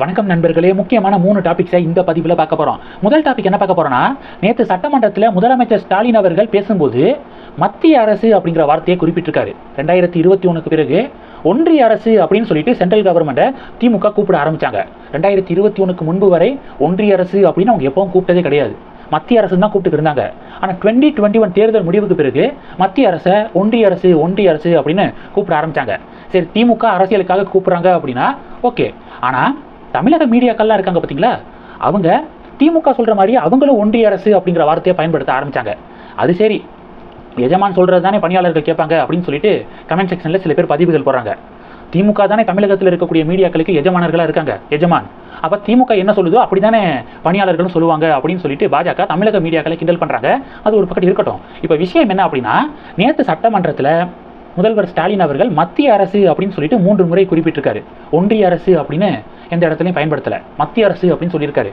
வணக்கம் நண்பர்களே. முக்கியமான மூணு டாபிக்ஸை இந்த பதிவில் பார்க்க போகிறோம் முதல் டாபிக் என்ன பார்க்க போகிறோம்னா நேற்று சட்டமன்றத்தில் முதலமைச்சர் ஸ்டாலின் அவர்கள் பேசும்போது மத்திய அரசு அப்படிங்கிற வார்த்தையை குறிப்பிட்டிருக்காரு. ரெண்டாயிரத்தி இருபத்தி ஒன்றுக்கு பிறகு ஒன்றிய அரசு அப்படின்னு சொல்லிட்டு சென்ட்ரல் கவர்மெண்ட்டை திமுக கூப்பிட ஆரம்பிச்சாங்க. ரெண்டாயிரத்தி இருபத்தி ஒன்றுக்கு முன்பு வரை ஒன்றிய அரசு அப்படின்னு அவங்க எப்பவும் கூப்பிட்டதே கிடையாது. மத்திய அரசு தான் கூப்பிட்டு இருந்தாங்க. ஆனால் டுவெண்ட்டி டுவெண்ட்டி ஒன் தேர்தல் முடிவுக்கு பிறகு மத்திய அரசை ஒன்றிய அரசு ஒன்றிய அரசு அப்படின்னு கூப்பிட ஆரம்பித்தாங்க சரி திமுக அரசியலுக்காக கூப்பிட்றாங்க அப்படின்னா ஓகே ஆனால் தமிழக மீடியாக்கள்லாம் இருக்காங்க பார்த்தீங்களா அவங்க திமுக சொல்கிற மாதிரி அவங்களும் ஒன்றிய அரசு அப்படிங்கிற வார்த்தையை பயன்படுத்த ஆரம்பித்தாங்க அது சரி எஜமான் சொல்கிறது தானே பணியாளர்கள் கேட்பாங்க அப்படின்னு சொல்லிட்டு கமெண்ட் செக்ஷனில் சில பேர் பதிவுகள் போடுறாங்க. திமுக தானே தமிழகத்தில் இருக்கக்கூடிய மீடியாக்களுக்கு எஜமானர்களாக இருக்காங்க எஜமான். அப்போ திமுக என்ன சொல்லுதோ அப்படி தானே பணியாளர்களும் சொல்லுவாங்க அப்படின்னு சொல்லிட்டு பாஜக தமிழக மீடியாக்களை கிண்டல் பண்ணுறாங்க அது ஒரு பக்கம் இருக்கட்டும். இப்போ விஷயம் என்ன அப்படின்னா நேற்று சட்டமன்றத்தில் முதல்வர் ஸ்டாலின் அவர்கள் மத்திய அரசு அப்படின்னு சொல்லிட்டு மூன்று முறை குறிப்பிட்டிருக்காரு. ஒன்றிய அரசு அப்படின்னு எந்த இடத்துலையும் பயன்படுத்தலை. மத்திய அரசு அப்படின்னு சொல்லியிருக்காரு.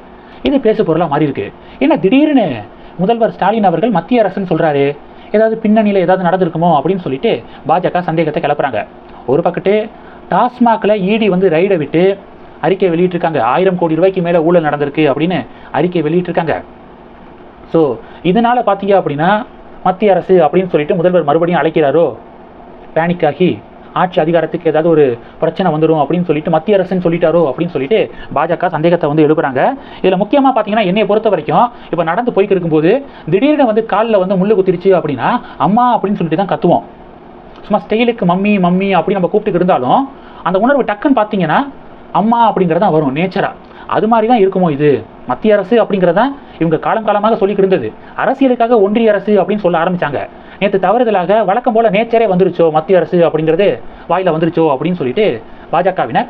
இது பேசு பொருளாக மாறி இருக்கு. ஏன்னா திடீர்னு முதல்வர் ஸ்டாலின் அவர்கள் மத்திய அரசுன்னு சொல்கிறாரு ஏதாவது பின்னணியில் ஏதாவது நடந்திருக்குமோ அப்படின்னு சொல்லிட்டு பாஜக சந்தேகத்தை கிளப்புறாங்க. ஒரு பக்கத்து டாஸ்மாகில் இடி வந்து ரைடை விட்டு அறிக்கை வெளியிட்டிருக்காங்க. ஆயிரம் கோடி ரூபாய்க்கு மேலே ஊழல் நடந்திருக்கு அப்படின்னு அறிக்கை வெளியிட்டிருக்காங்க. ஸோ இதனால் பார்த்தீங்க அப்படின்னா மத்திய அரசு அப்படின்னு சொல்லிட்டு முதல்வர் மறுபடியும் அழைக்கிறாரோ? பேனிக்காகி ஆட்சி அதிகாரத்துக்கு ஏதாவது ஒரு பிரச்சனை வந்துடும் அப்படின்னு சொல்லிட்டு மத்திய அரசுன்னு சொல்லிட்டாரோ அப்படின்னு சொல்லிட்டு பாஜக சந்தேகத்தை வந்து எழுப்புறாங்க. இதில் முக்கியமாக பார்த்தீங்கன்னா என்னை பொறுத்த வரைக்கும் இப்போ நடந்து போய்க்கு இருக்கும்போது திடீர்னு வந்து காலில் வந்து முள்ளு குத்திருச்சு அப்படின்னா அம்மா அப்படின்னு சொல்லிட்டு தான் கத்துவோம். சும்மா ஸ்டைலுக்கு மம்மி மம்மி அப்படின்னு நம்ம கூப்பிட்டு இருந்தாலும் அந்த உணர்வு டக்குன்னு பார்த்தீங்கன்னா அம்மா அப்படிங்கிறது தான் வரும் நேச்சராக அது மாதிரி தான் இருக்குமோ இது? மத்திய அரசு அப்படிங்கிறதான் இவங்க காலம் காலமாக சொல்லிக்கிட்டு இருந்தது. அரசியலுக்காக ஒன்றிய அரசு அப்படின்னு சொல்ல ஆரம்பிச்சாங்க. நேற்று தவறுதலாக வழக்கம் போல நேச்சரே வந்துருச்சோ மத்திய அரசு அப்படிங்கிறது வாயில் வந்துருச்சோ அப்படின்னு சொல்லிட்டு பாஜகவினர்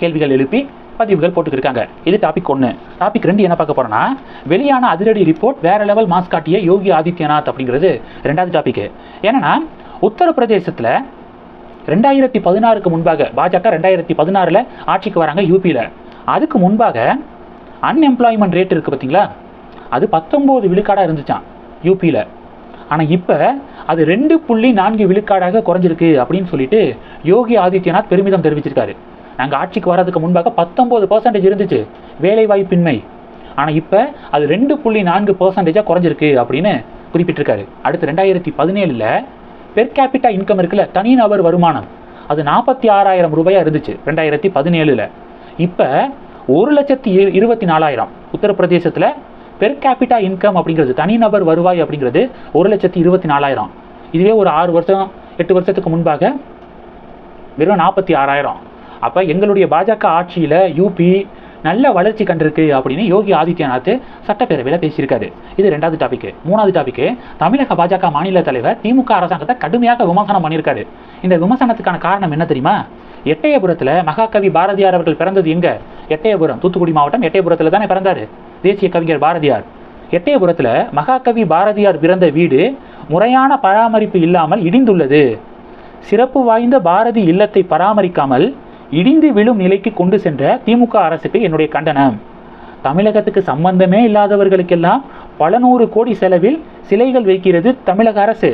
கேள்விகள் எழுப்பி பதிவுகள் போட்டுக்கிருக்காங்க. இது டாபிக் ஒன்று டாபிக் ரெண்டு என்ன பார்க்க போறோம்னா வெளியான அதிரடி ரிப்போர்ட் வேற லெவல் மாஸ் காட்டிய யோகி ஆதித்யநாத் அப்படிங்கிறது ரெண்டாவது டாபிக் ஏன்னா உத்தரப்பிரதேசத்தில் ரெண்டாயிரத்தி பதினாறுக்கு முன்பாக பாஜக ரெண்டாயிரத்தி பதினாறில் ஆட்சிக்கு வராங்க யூபியில் அதுக்கு முன்பாக அன்எம்ப்ளாய்மெண்ட் ரேட் இருக்குது பார்த்தீங்களா அது பத்தொம்போது விழுக்காடாக இருந்துச்சான் யூபியில் ஆனால் இப்போ அது ரெண்டு புள்ளி நான்கு விழுக்காடாக குறைஞ்சிருக்கு அப்படின்னு சொல்லிட்டு யோகி ஆதித்யநாத் பெருமிதம் தெரிவிச்சிருக்காரு. நாங்கள் ஆட்சிக்கு வர்றதுக்கு முன்பாக பத்தொம்போது பர்சன்டேஜ் இருந்துச்சு. வேலைவாய்ப்பின்மை. ஆனால் இப்போ அது ரெண்டு புள்ளி நான்கு பர்சன்டேஜாக குறைஞ்சிருக்கு அப்படின்னு குறிப்பிட்டிருக்காரு. அடுத்து ரெண்டாயிரத்தி பதினேழில் பெர் கேபிட்டா இன்கம் இருக்குல்ல தனிநபர் வருமானம். அது நாற்பத்தி ஆறாயிரம் ரூபாயாக இருந்துச்சு ரெண்டாயிரத்தி பதினேழில். இப்போ ஒரு லட்சத்தி இரு- இருபத்தி நாலாயிரம். உத்தரப்பிரதேசத்தில் பெர் கேபிட்டா இன்கம் அப்படிங்கிறது தனிநபர் வருவாய் அப்படிங்கிறது ஒரு லட்சத்தி இருபத்தி நாலாயிரம். இதுவே ஒரு ஆறு வருஷம் எட்டு வருஷத்துக்கு முன்பாக வெறும் நாற்பத்தி ஆறாயிரம். அப்போ எங்களுடைய பாஜக ஆட்சியில் யூபி நல்ல வளர்ச்சி கண்டிருக்கு அப்படின்னு யோகி ஆதித்யநாத் சட்டப்பேரவையில் பேசியிருக்காரு. இது ரெண்டாவது டாபிக் மூணாவது டாபிக் தமிழக பாஜக மாநில தலைவர் திமுக அரசாங்கத்தை கடுமையாக விமர்சனம் பண்ணியிருக்காரு. இந்த விமர்சனத்துக்கான காரணம் என்ன தெரியுமா? எட்டயபுரத்தில் மகாகவி பாரதியார் அவர்கள் பிறந்தது எங்கே? எட்டயபுரம் தூத்துக்குடி மாவட்டம் எட்டயபுரத்தில் தானே பிறந்தாரு. தேசிய கவிஞர் பாரதியார். எட்டயபுரத்தில் மகாகவி பாரதியார் பிறந்த வீடு முறையான பராமரிப்பு இல்லாமல் இடிந்துள்ளது. சிறப்பு வாய்ந்த பாரதி இல்லத்தை பராமரிக்காமல் இடிந்து விழும் நிலைக்கு கொண்டு சென்ற திமுக அரசுக்கு என்னுடைய கண்டனம். தமிழகத்துக்கு சம்பந்தமே இல்லாதவர்களுக்கெல்லாம் பல நூறு கோடி செலவில் சிலைகள் வைக்கிறது தமிழக அரசு.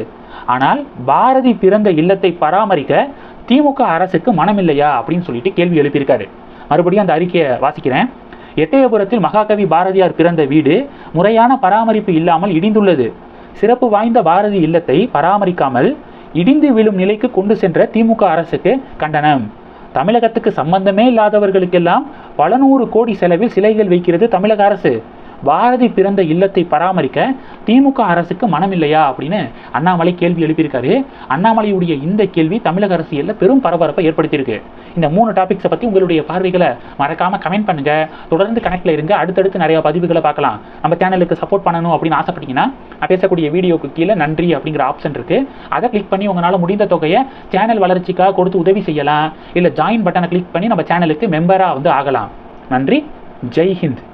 ஆனால் பாரதி பிறந்த இல்லத்தை பராமரிக்க திமுக அரசுக்கு மனமில்லையா அப்படின்னு சொல்லிட்டு கேள்வி எழுப்பியிருக்காரு. மறுபடியும் அந்த அறிக்கையை வாசிக்கிறேன். எட்டயபுரத்தில் மகாகவி பாரதியார் பிறந்த வீடு முறையான பராமரிப்பு இல்லாமல் இடிந்துள்ளது. சிறப்பு வாய்ந்த பாரதி இல்லத்தை பராமரிக்காமல் இடிந்து விழும் நிலைக்கு கொண்டு சென்ற திமுக அரசுக்கு கண்டனம். தமிழகத்துக்கு சம்பந்தமே இல்லாதவர்களுக்கெல்லாம் பல நூறு கோடி செலவில் சிலைகள் வைக்கிறது தமிழக அரசு. பாரதி பிறந்த இல்லத்தை பராமரிக்க திமுக அரசுக்கு மனம் இல்லையா அப்படின்னு அண்ணாமலை கேள்வி எழுப்பியிருக்காரு. அண்ணாமலையுடைய இந்த கேள்வி தமிழக அரசியலில் பெரும் பரபரப்பை ஏற்படுத்தியிருக்கு. இந்த மூணு டாபிக்ஸை பற்றி உங்களுடைய பார்வைகளை மறக்காம கமெண்ட் பண்ணுங்க. தொடர்ந்து கனெக்டில் இருங்க. அடுத்தடுத்து நிறைய பதிவுகளை பார்க்கலாம். நம்ம சேனலுக்கு சப்போர்ட் பண்ணணும் அப்படின்னு ஆசைப்பட்டீங்கன்னா நான் பேசக்கூடிய வீடியோக்கு கீழே நன்றி அப்படிங்கிற ஆப்ஷன் இருக்கு. அதை கிளிக் பண்ணி உங்களால் முடிந்த தொகையை சேனல் வளர்ச்சிக்காக கொடுத்து உதவி செய்யலாம். இல்லை ஜாயின் பட்டனை கிளிக் பண்ணி நம்ம சேனலுக்கு மெம்பராக வந்து ஆகலாம். நன்றி. ஜெய் ஹிந்த்.